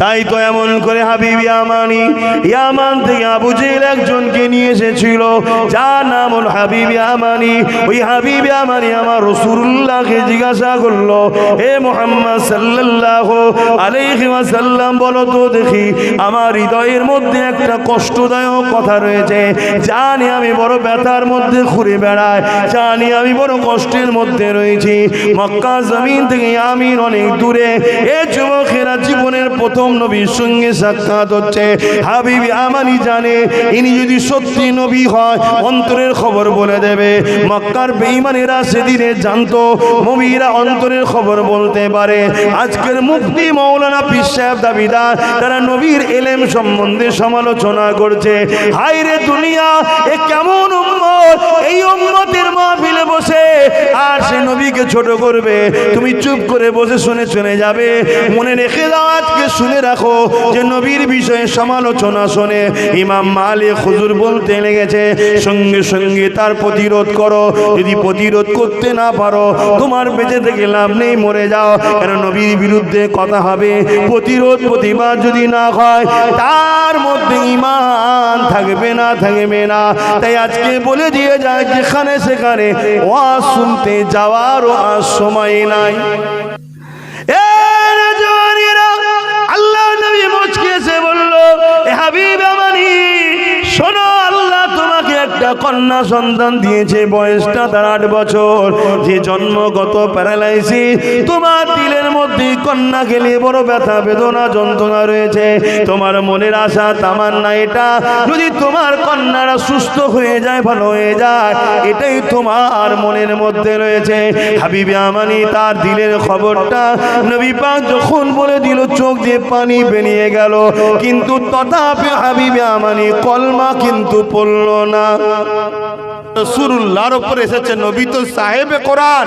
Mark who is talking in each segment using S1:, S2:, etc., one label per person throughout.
S1: তাই তো এমন করে হাবিব ইয়ামানি ইয়ামান থেকে আবু জেল একজনকে নিয়ে এসেছিল, যার নাম হল হাবিব ইয়ামানি ওই হাবিব ইয়ামানি আমার রসুল্লাহকে জিজ্ঞাসা করল হে মোহাম্মদ সাল্লাল্লাহু আলাইহি ওয়াসাল্লাম, বলো তো দেখি, আমার হৃদয়ের মধ্যে একটা কষ্টদায়ক কথা রয়েছে। জানি আমি বড় ব্যথার মধ্যে ঘুরে বেড়াই, জানি আমি বড় কষ্টের মধ্যে রয়েছি। মক্কা জমিন থেকে আমি অনেক দূরে, এ যুবকেরা প্রথম নবীর সঙ্গে সাক্ষাৎ হচ্ছে। হাবিবি আমানি জানে, ইনি যদি সত্যি নবী হয়, অন্তরের খবর বলে দেবে। মক্কার বেঈমানেরা সেদিনে জানতো, নবীরা অন্তরের খবর বলতে পারে। আজকের মুফতি মৌলানা পীর সাহেব দাবিদার, তারা নবীর এলেম সম্বন্ধে সমালোচনা করছে। হাইরে দুনিয়া, এ কেমন উম্মত? এই উম্মতের মাহফিলে বসে আর সে নবীকে ছোট করবে। তুমি চুপ করে বসে শুনে শুনে যাবে। মনে রেখে দাও শুনে রাখো যে নবীর বিষয়ে সমালোচনা শোনে। ইমাম মালিক হুজুর বলতে লেগেছে, সঙ্গে সঙ্গে তার প্রতিরোধ করো। যদি প্রতিরোধ করতে না পারো, তোমার বেঁচে থেকে লাভ নেই, মরে যাও। কেন নবীর বিরুদ্ধে কথা হবে? প্রতিরোধ, প্রতিবাদ যদি না হয়, তার মধ্যে ইমান থাকবে না থাকবে না। তাই আজকে বলে দিয়ে যায়, যেখানে সেখানে ওয়াজ শুনতে যাওয়ারও আর সময় নাই। এ কন্যা সন্তান দিয়েছে, বয়সটা তার আট বছর। যে জন্মগত প্যারালাইসিস তোমার দিলের মধ্যে কন্যা গেলে বড় ব্যথা, বেদনা, যন্ত্রণা রয়েছে। তোমার মনের আশা তামান্না এটা, যদি তোমার কন্যারা সুস্থ হয়ে যায়, ভালো হয়ে যায়, এটাই তোমার মনের মধ্যে রয়েছে। হাবিবি আমানি তার দিলের খবরটা নবী পাক যখন বলে দিল, চোখ দিয়ে পানি বেরিয়ে গেল। কিন্তু তথাপি হাবিবি আমানি কলমা কিন্তু পড়ল না।
S2: রসুল্লাহর উপর এসেছে নবী তো সাহেবে কোরআন।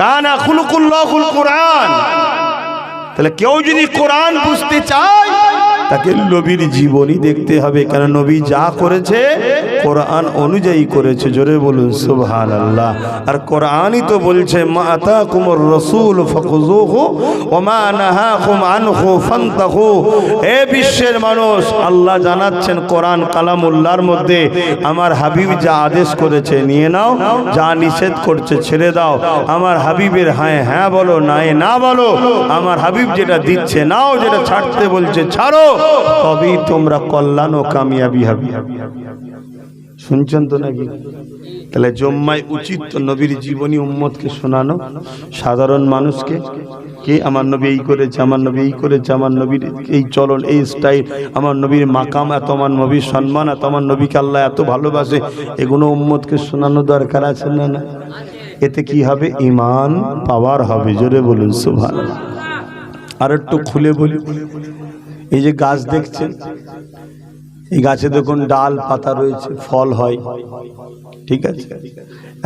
S2: কানা খুলকুল্লাহুল কোরআন। তাহলে কেউ যদি কোরআন বুঝতে চায়
S1: তাকে নবীর জীবনী দেখতে হবে, কেন নবী যা করেছে কোরআন অনুযায়ী করেছে, জোরে বলুন সুবহান আল্লাহ আর কোরআনই তো বলছে মাতা কুমর রসুল ফখুজুহু ওমা নাহাকুম আনহু ফান্তাহু। হে বিশ্বের মানুষ, আল্লাহ জানাচ্ছেন কোরআন কালামুল্লাহর মধ্যে, আমার হাবিব যা আদেশ করেছে, নিয়ে নাও, যা নিষেধ করছে, ছেড়ে দাও। আমার হাবিবের হ্যাঁ হ্যাঁ বলো, নাই, না বলো। আমার হাবিব যেটা দিচ্ছে, নাও, যেটা ছাড়তে বলছে, ছাড়ো। তবেই তোমরা কল্যাণ ও কামিয়াবি হবে। শুনছেন তো নাকি? তাহলে জম্মায় উচিত তো নবীর জীবনী উম্মতকে শোনানো। সাধারণ মানুষকে, কে আমার নবী এই করেছে, আমার নবী এই করেছে, আমার নবীর এই চলন, এই স্টাইল আমার নবীর মাকাম এত, আমার নবীর সম্মান এত, আমার নবীকে আল্লাহ এত ভালোবাসে, এগুলো উম্মতকে শোনানো দরকার আছে না না? এতে কি হবে? ইমান পাওয়ার হবে, জোরে বলুন সুভান আর একটু খুলে বলি। এই যে গাছ দেখছেন, এই গাছে দেখুন ডাল, পাতা রয়েছে, ফল হয়। ঠিক আছে?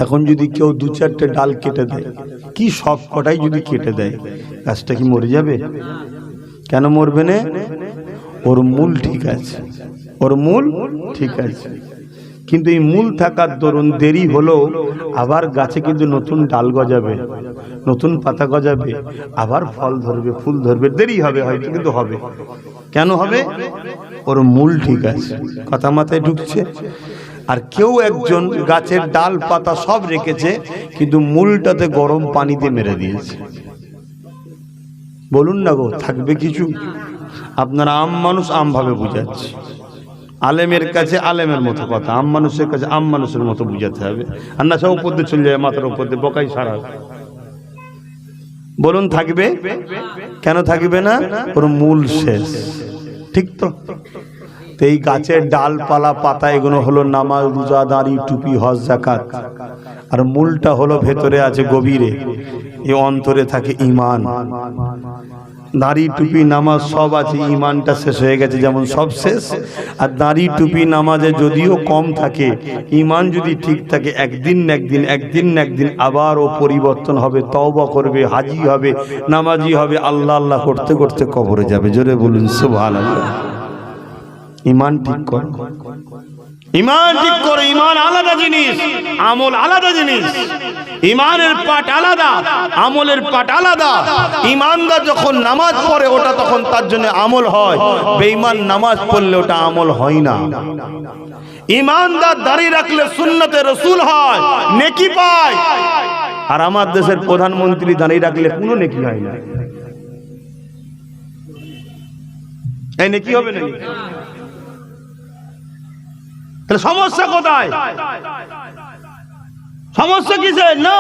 S1: এখন যদি কেউ দু চারটে ডাল কেটে দেয়, কি সব কটাই যদি কেটে দেয়, গাছটা কি মরে যাবে? কেন মরবে না? ওর মূল ঠিক আছে। ওর মূল ঠিক আছে। কিন্তু এই মূল থাকার দরুন দেরি হলেও আবার গাছে কিন্তু নতুন ডাল গজাবে, নতুন পাতা গজাবে, আবার ফল ধরবে, ফুল ধরবে, দেরি হবে হয়তো, কিন্তু হবে। কেন হবে? ওর মূল ঠিক আছে, কথা মাথায় ঢুকছে। আর কেউ একজন গাছের ডাল পাতা সব রেখেছে, কিন্তু মূলটাতে গরম পানিতে মেরে দিয়েছে। বলুন না গো, থাকবে কিছু? আপনারা আম মানুষ আম ভাবে বুঝাচ্ছে। আলেমের কাছে আলেমের মতো কথা, আম মানুষের কাছে আম মানুষের মতো বুঝাতে হবে। আর না সব উপর দিয়ে চলে যায়, মাথার উপর দিয়ে বকাই সারা। বলুন, থাকবে? কেন থাকবে না? ওর মূল শেষ। ঠিক তো? তো এই গাছের ডালপালা, পাতা এগুলো হলো নামাজ, রোজা, দাঁড়ি, টুপি, হজ জাকাত আর মূলটা হলো ভেতরে আছে গভীরে। এই অন্তরে থাকে ইমান। দাড়ি টুপি নামাজ সব আছে, ইমানটা শেষ হয়ে গেছে যেমন সব শেষ। আর দাড়ি টুপি নামাজে যদিও কম থাকে, ইমান যদি ঠিক থাকে, একদিন না একদিন একদিন না একদিন আবারও পরিবর্তন হবে, তওবা করবে, হাজি হবে, নামাজি হবে, আল্লাহ আল্লাহ করতে করতে কবরে যাবে। জোরে বলুন, সুবহানাল্লাহ। ইমান ঠিক কর।
S2: ইমান ঠিক করে, ইমান আলাদা জিনিস, আমল আলাদা জিনিস। ইমানের পাট আলাদা, আমলের পাট আলাদা। ইমানদার যখন নামাজ পড়ে, ওটা তখন তার জন্য আমল হয়। বেঈমান নামাজ পড়লে ওটা আমল হয় না। ইমানদার দাঁড়িয়ে রাখলে সুন্নতে রসুল হয়, নেকি পায়। আর আমার দেশের প্রধানমন্ত্রী দাঁড়িয়ে রাখলে কোনো নেকি হয় না। এই নেকি হবে নাকি? তাহলে সমস্যা কোথায়? সমস্যা কিসের? না।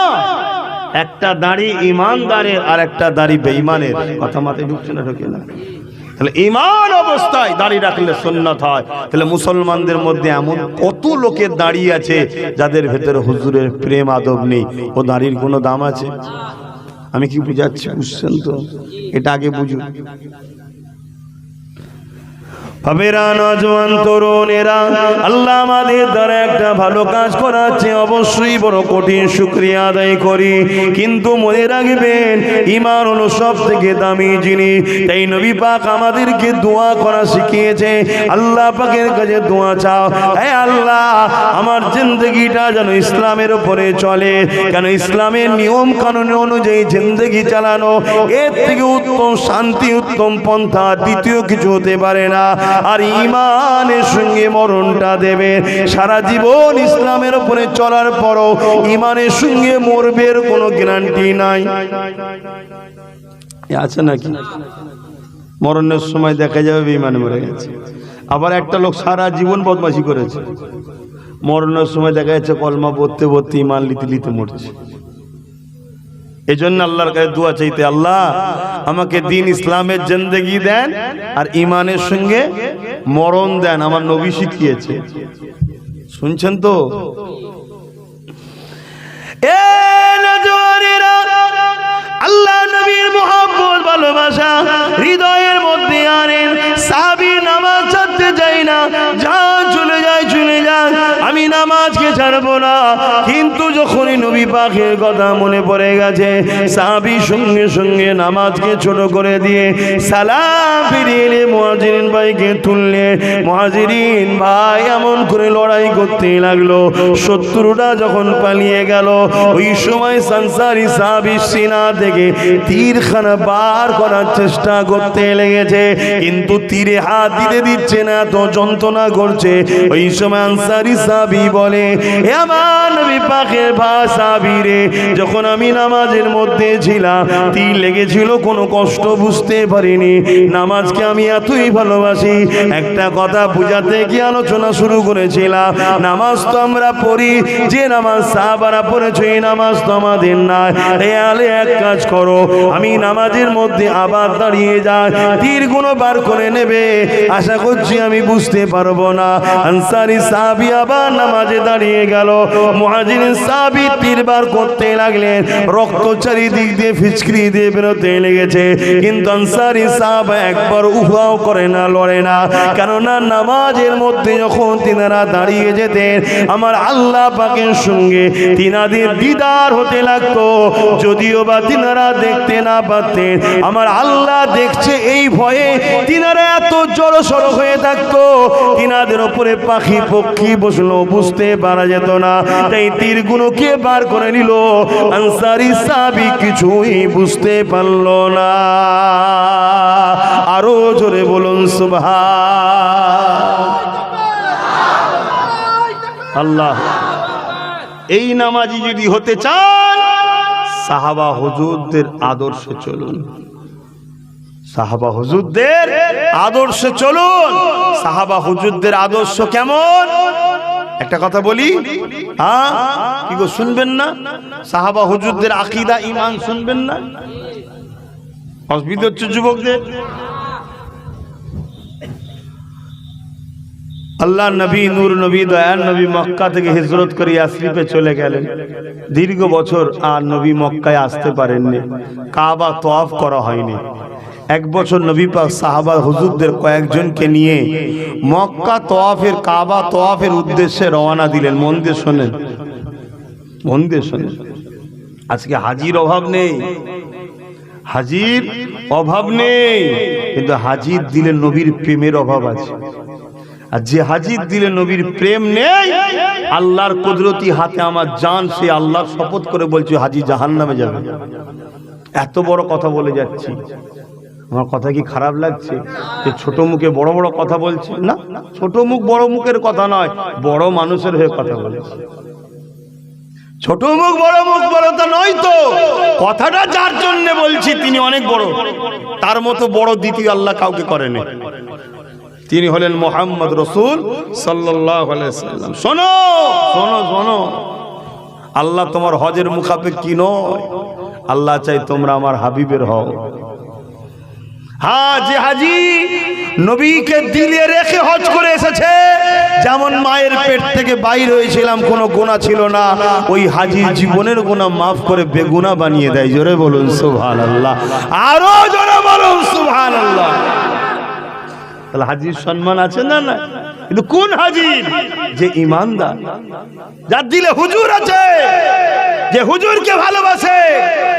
S2: একটা দাড়ি ইমানদারের আর একটা দাড়ি বেঈমানের। কথা মাথায় ঢুকছে না, ঢুকে না। তাহলে ইমান অবস্থায় দাঁড়িয়ে রাখলে সুন্নত হয়। তাহলে মুসলমানদের মধ্যে এমন কত লোকের দাঁড়িয়ে আছে যাদের ভেতরে হুজুরের প্রেম আদব নেই। ও দাড়ির কোনো দাম আছে? আমি কি বুঝাচ্ছি? বুঝছেন তো? এটা আগে বুঝুন।
S1: ভাবেরা, নজওয়ান তরুণেরা, আল্লাহ আমাদের দ্বারা একটা ভালো কাজ করাচ্ছে অবশ্যই বড় কঠিন শুক্রিয়া আদায় করি। কিন্তু মনে রাখবেন ইমান হলো সব দামি জিনিস। তাই নবী পাক আমাদেরকে দোয়া করা শিখিয়েছে, আল্লাহ পাকের কাছে দোয়া চাও। হ্যাঁ আল্লাহ, আমার জিন্দগিটা যেন ইসলামের উপরে চলে। কেন ইসলামের নিয়ম কানুন অনুযায়ী জিন্দগি চালানো, এর থেকে উত্তম শান্তি, উত্তম পন্থা, দ্বিতীয় কিছু হতে পারে না। আর ইমানের সঙ্গে মরণটা দেবে। সারা জীবন ইসলামের উপরে চলার পরও ইমানের সঙ্গে মরবের কোনো গ্যারান্টি নাই। আছে নাকি? মরণের সময় দেখা যাবে বিমান মরে গেছে। আবার একটা লোক সারা জীবন বদমাশি করেছে। মরণের সময় দেখা যাচ্ছে কলমা পড়তে পড়তে ইমান লিতে লিতে মরছে। এই জন্য আল্লাহর কাছে দোয়া চাইতে আল্লাহ, আমাকে দিন ইসলামের জিন্দগি দেন আর ইমানের সঙ্গে মরণ দেন, আমার নবী শিখিয়েছে। শুনছেন তো? আল্লাহ নবীর মোহাম্মদ ভালোবাসা, হৃদয়ের মধ্যে আনেন। সাবি নামাজ ছাড়তে যাই না যা চলে যায় চলে যায়। আমি নামাজকে ছাড়বো না। কিন্তু যখনই নবী পাখের কথা মনে পড়ে গেছে সাবি সঙ্গে সঙ্গে নামাজকে ছোট করে দিয়ে সালাম ফিরিয়ে এলে মহাজিরিন ভাইকে তুললে, মহাজিরিন ভাই এমন করে লড়াই করতে লাগল। শত্রুরা যখন পালিয়ে গেল, ওই সময় সানসারি সাহাবি সিনা থেকে তীরখানা বার করার চেষ্টা করতে লেগেছে। কিন্তু তীরে হাত দিতে দিচ্ছে না তো যন্ত্রণা করছে। ওই সময় আনসারি সাবি বলে "এ আমার নবী পাকের ভাষাবি রে যখন আমি নামাজের মধ্যে ছিলাম তীর লেগেছিল, কোনো কষ্ট বুঝতে পারিনি। নামাজকে আমি এতই ভালোবাসি, একটা কথা বুঝাতে কি আলোচনা শুরু করেছিলাম, নামাজ তো আমরা পড়ি, যে নামাজ সাহাবারা পড়েছে, এই নামাজ তো আমাদের না আলে, এক কাজ করো, আমি নামাজের মধ্যে আবার দাঁড়িয়ে যাই, তীরগুলো বার করে নেবে, আশা করছি আমি বুঝতে পারব না। আনসারি সাহাবি আবার নামাজে দাঁড়িয়ে গেল। মহাজিন সাহাবি তীর বার করতে লাগলেন। রক্ত চারিদিক দিয়ে ফিচকরি দিয়ে বেরোতে লেগেছে। কিন্তু আনসারি সাহাব একবার উহাও করে না, লড়ে না। কেননা নামাজের মধ্যে যখন তিনারা দাঁড়িয়ে যেতেন, আমার আল্লাহ পাকের সঙ্গে তিনাদের দিদার হতে লাগতো। যদিও বা তিনারা দেখতে না পারতেন, আমার আল্লাহ দেখছে এই ভয়ে তিনারা এত জড়ো সড়ো হয়ে থাকতো। তিনাদের ওপরে পাখি পক্ষী বসল, বুঝতে পারা যেত না। তাই তীরগুলোকে বার করে নিল। আনসারি সাবি কিছুই বুঝতে পারল না। আরও জোরে বলুন সুভা আল্লাহ, এই নামাজি যদি হতে চান, সাহাবা হুজুরদের আদর্শে চলুন। সাহাবা হুজুরদের আদর্শে চলুন। সাহাবা হুজুরদের আদর্শ কেমন? একটা কথা বলি? হ্যাঁ? কি গো, শুনবেন না? সাহাবা হুজুরদের আকিদা ইমান শুনবেন না? অসুবিধা হচ্ছে যুবকদের। আল্লাহ নবী, নূর নবী, দয়াল নবী মক্কা থেকে হিজরত করে ইয়াসরিফে চলে গেলেন। দীর্ঘ বছর আর নবী মক্কায় আসতে পারেননি। কাবা তোয়াফ করা হয়নি। এক বছর নবী পাক সাহাবা হুজুরদের কয়েকজনকে নিয়ে মক্কা তোয়াফের কাবা তোয়াফের উদ্দেশ্যে রওনা দিলেন। মন দিয়ে শোনেন। মন দিয়ে শোনেন। আজকে হাজির অভাব নেই। হাজির অভাব নেই। কিন্তু হাজির দিলে নবীর প্রেমের অভাব আছে।
S2: আর যে হাজির দিলে নবীর প্রেম নেই, আল্লাহর কুদরতি হাতে আমার জান, সে আল্লাহর শপথ করে বলছে, হাজি জাহান নামে যাবে। এত বড় কথা বলে যাচ্ছি। আমার কথা কি খারাপ লাগছে? যে ছোট মুখে বড় বড় কথা বলছে? না, ছোট মুখ বড় মুখের কথা নয়, বড় মানুষের হয়ে কথা বলছে। ছোট মুখ বড় মুখ বড় তো নয় তো। কথাটা যার জন্য বলছি, তিনি অনেক বড়। তার মতো বড় দ্বিতীয় আল্লাহ কাউকে করেনি। তিনি হলেন মোহাম্মদ রসুল সাল্লাহ সাল্লাম। শোনো শোনো শোনো। আল্লাহ তোমার হজের মুখাপে কি নয়? আল্লাহ চাই তোমরা আমার হাবিবের হও। যে হাজি, নবীকে দিলে রেখে হজ করে এসেছে। যেমন মায়ের পেট থেকে বাইর হয়েছিলাম, কোনো গোনা ছিল না। ওই হাজির জীবনের গোনা মাফ করে বেগুনা বানিয়ে দেয়। জোরে বলুন সুবহান আল্লাহ আরও জোরে বলুন সুবহান আল্লাহ তাহলে হাজির সম্মান আছে না না কিন্তু কোন হাজির? যে ইমানদার। যার দিলে হুজুর আছে, যে হুজুরকে ভালোবাসে,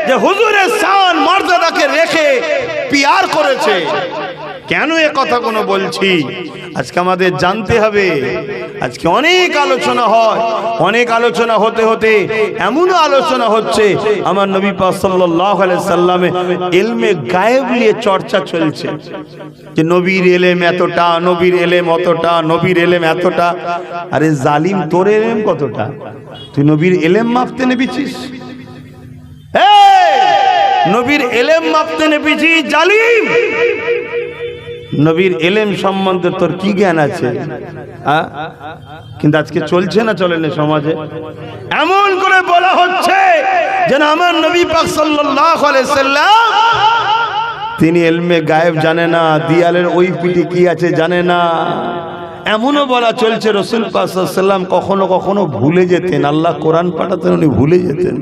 S2: যে হুজুরের সান মর্যাদাকে রেখে পিয়ার করেছে। কেন এ কথা কোনো বলছি? আজকে আমাদের জানতে হবে। আজকে অনেক আলোচনা হয়। অনেক আলোচনা হতে হতে এমনও আলোচনা হচ্ছে, আমার নবী পাক সাল্লাল্লাহু আলাইহি সাল্লামে ইলমে গায়েব নিয়ে চর্চা চলছে। যে নবীর এলেম এতটা, নবীর এলেম অতটা, নবীর এলেম এতটা। আরে জালিম তোর এলেম কতটা? তুই নবীর এলেম মাপতে নেবিছিস নবীর এলেম মাপতে নেবেছিস জালিম! নবীর এলেম সম্বন্ধে তোর কি জ্ঞান আছে? কিন্তু আজকে চলছে না চলে না সমাজে? এমন করে বলা হচ্ছে যেন আমার নবী পাক সাল্লাল্লাহু আলাইহি সাল্লাম তিনি এলমে গায়েব জানে না, দিয়ালের ওই পিঠে কি আছে জানে না। এমনও বলা চলছে রসুল পাসাল্লাম কখনো কখনো ভুলে যেতেন, আল্লাহ কোরআন পাঠাতেন উনি ভুলে যেতেন।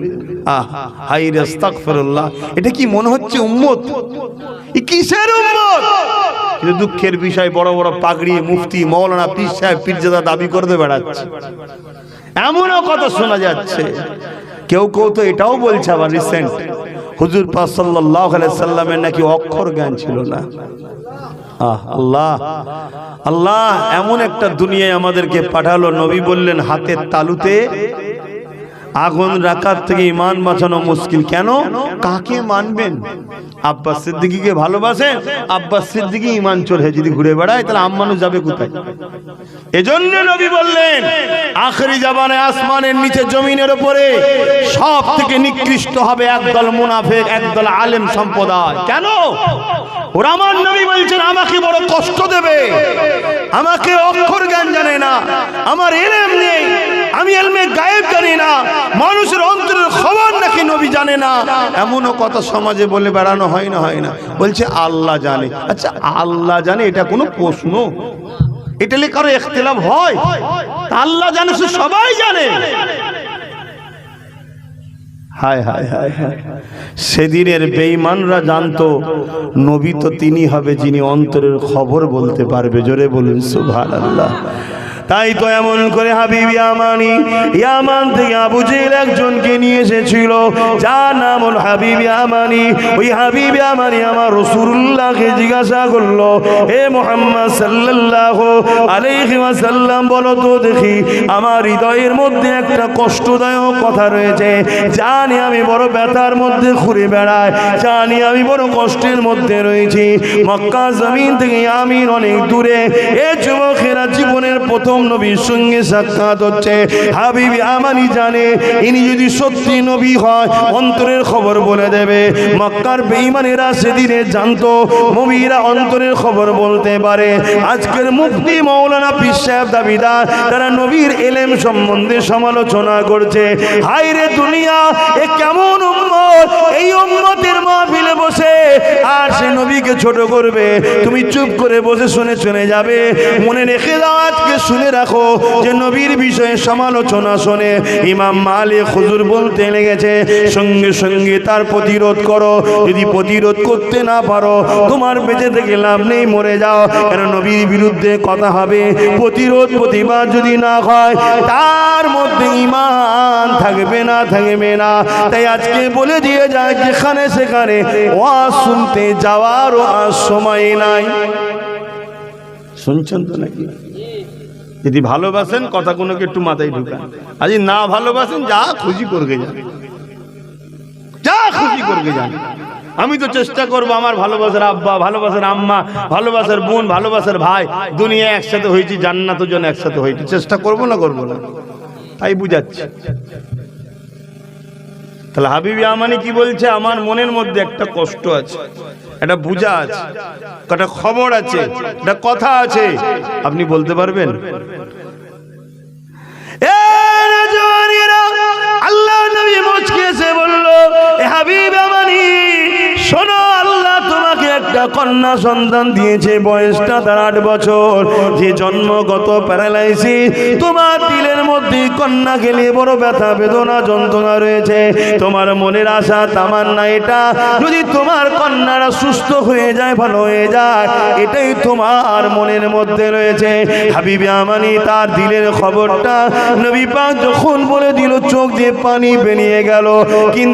S2: আহ হাই রাস্তাগফিরুল্লাহ এটা কি মনে হচ্ছে উম্মত? কিসের উম্মত? কিন্তু দুঃখের বিষয়, বড় বড় পাগড়ি, মুফতি, মৌলানা পীর সাহেব, পীরজাদা দাবি করতে বেড়াচ্ছে। এমনও কথা শোনা যাচ্ছে। কেউ কেউ তো এটাও বলছে আবার রিসেন্ট হুজুর পাক আলাইহি সাল্লামের নাকি অক্ষর জ্ঞান ছিল না। আল্লাহ। আল্লাহ, এমন একটা দুনিয়ায় আমাদেরকে পাঠালো, নবী বললেন, হাতের তালুতে আগুন রাখার থেকে ইমান বাঁচানো মুশকিল। কেন? কাকে মানবেন? আব্বাস সিদ্দিকীকে ভালোবাসেন, আব্বাস সিদ্দিকী ইমান চলে যদি ঘুরে বেড়ায়, তাহলে আম মানুষ যাবে কোথায়? এজন্য নবী বললেন, আখরি জাবানে আসমানের নিচে জমিনের উপরে সব থেকে নিকৃষ্ট হবে একদল মুনাফেক, একদল আলেম সম্প্রদায়। কেন? ওরা আমার নবী বলছেন, আমাকে বড় কষ্ট দেবে, আমাকে অক্ষর জ্ঞান জানে না, আমার এলেম নেই। আমি এলমে গায়েব জানি না, মানুষের অন্তরের খবর নাকি নবী জানে না। এমনও কথা সমাজে বলে বেড়ানো হয় না হয় না। বলছে আল্লাহ জানে। আচ্ছা আল্লাহ জানে এটা কোনো প্রশ্ন? এটা নিয়ে কারও এখতেলাফ হয়? আল্লাহ জানে, সে সবাই জানে। হায় হায় হায় হায়। সেদিনের বেঈমানরা জানতো, নবী তো তিনি হবে যিনি অন্তরের খবর বলতে পারবে। জোরে বলুন, সুবহানাল্লাহ। তাই তো এমন করে হাবিব ইয়ামানি, ইয়ামান থেকে আবু জেল একজনকে নিয়ে এসেছিল, যার নাম হল হাবিব ইয়ামানি। ওই হাবিব ইয়ামানি আমার রসুল্লাহকে জিজ্ঞাসা করল হে মোহাম্মদ সাল্লাল্লাহু আলাইহি ওয়াসাল্লাম, বলো তো দেখি, আমার হৃদয়ের মধ্যে একটা কষ্টদায়ক কথা রয়েছে। জানি আমি বড় ব্যথার মধ্যে ঘুরে বেড়াই, জানি আমি বড় কষ্টের মধ্যে রয়েছি। মক্কা জমিন থেকে আমি অনেক দূরে। এ যুবকেরা জীবনের প্রথম নবীর সঙ্গে সাক্ষাৎ হচ্ছে। হাবিবি আমানি জানে, ইনি যদি সত্যি নবী হয়, অন্তরের খবর বলে দেবে। মক্কার বেঈমানেরা সেদিনে জানতো, নবীরা অন্তরের খবর বলতে পারে। আজকের মুফতি মৌলানা পীর সাহেব দাবিদার, তারা নবীর এলেম সম্বন্ধে সমালোচনা করছে। হাইরে দুনিয়া, এ কেমন উম্মত? এই উম্মতের মাহফিলে বসে, আর সে নবীকে ছোট করবে। তুমি চুপ করে বসে শুনে শুনে যাবে। মনে রেখে দাও আজকে শুনে রাখো যে নবীর বিষয়ে সমালোচনা শোনে। ইমাম মালিক হুজুর বলতে লেগেছে, সঙ্গে সঙ্গে তার প্রতিরোধ করো, যদি প্রতিরোধ করতে না পারো, তোমার বেঁচে থেকে লাভ নেই, মরে যাও। কেন নবীর বিরুদ্ধে কথা হবে? প্রতিরোধ, প্রতিবাদ যদি না হয়, তার মধ্যে ইমান থাকবে না থাকবে না। তাই আজকে বলে দিয়ে যায়, যেখানে সেখানে ওয়াজ শুনতে যাওয়ারও আর সময় নাই। শুনছেন তো নাকি? যদি ভালোবাসেন কথা কোনোকে একটু মাথায় ঢুকান। আর যদি না ভালোবাসেন, যা খুশি করবে যান। যা খুশি করবে যান। আমি তো চেষ্টা করব আমার ভালোবাসার আব্বা, ভালোবাসার আম্মা, ভালোবাসার বোন, ভালোবাসার ভাই, দুনিয়া একসাথে হয়েছি, জান্নাতের জন্য একসাথে হয়েছি। চেষ্টা করব না করব না? তাই বুঝাচ্ছি। তাহলে হাবিবি আমানি কি বলছে? আমার মনের মধ্যে একটা কষ্ট আছে। একটা বুঝা আছে, একটা খবর আছে, একটা কথা আছে। আপনি বলতে পারবেন?
S1: আল্লাহ নবী মুচকি এসে বলল একটা কন্যা সন্তান দিয়েছে, বয়সটা তার আট বছর। যে জন্মগত প্যারালাইসিস, তোমার দিলের মধ্যে কন্যা গেলে বড় ব্যথা, বেদনা, যন্ত্রণা রয়েছে। তোমার মনের আশা, তামান্না এটা। যদি তোমার কন্যারা সুস্থ হয়ে যায়, ভালো হয়ে যায়, এটাই তোমার মনের মধ্যে রয়েছে। হাবিবি আমানি, তার দিলের খবরটা নবী পাক যখন বলে দিল, চোখ দিয়ে পানি বেরিয়ে গেল। কিন্তু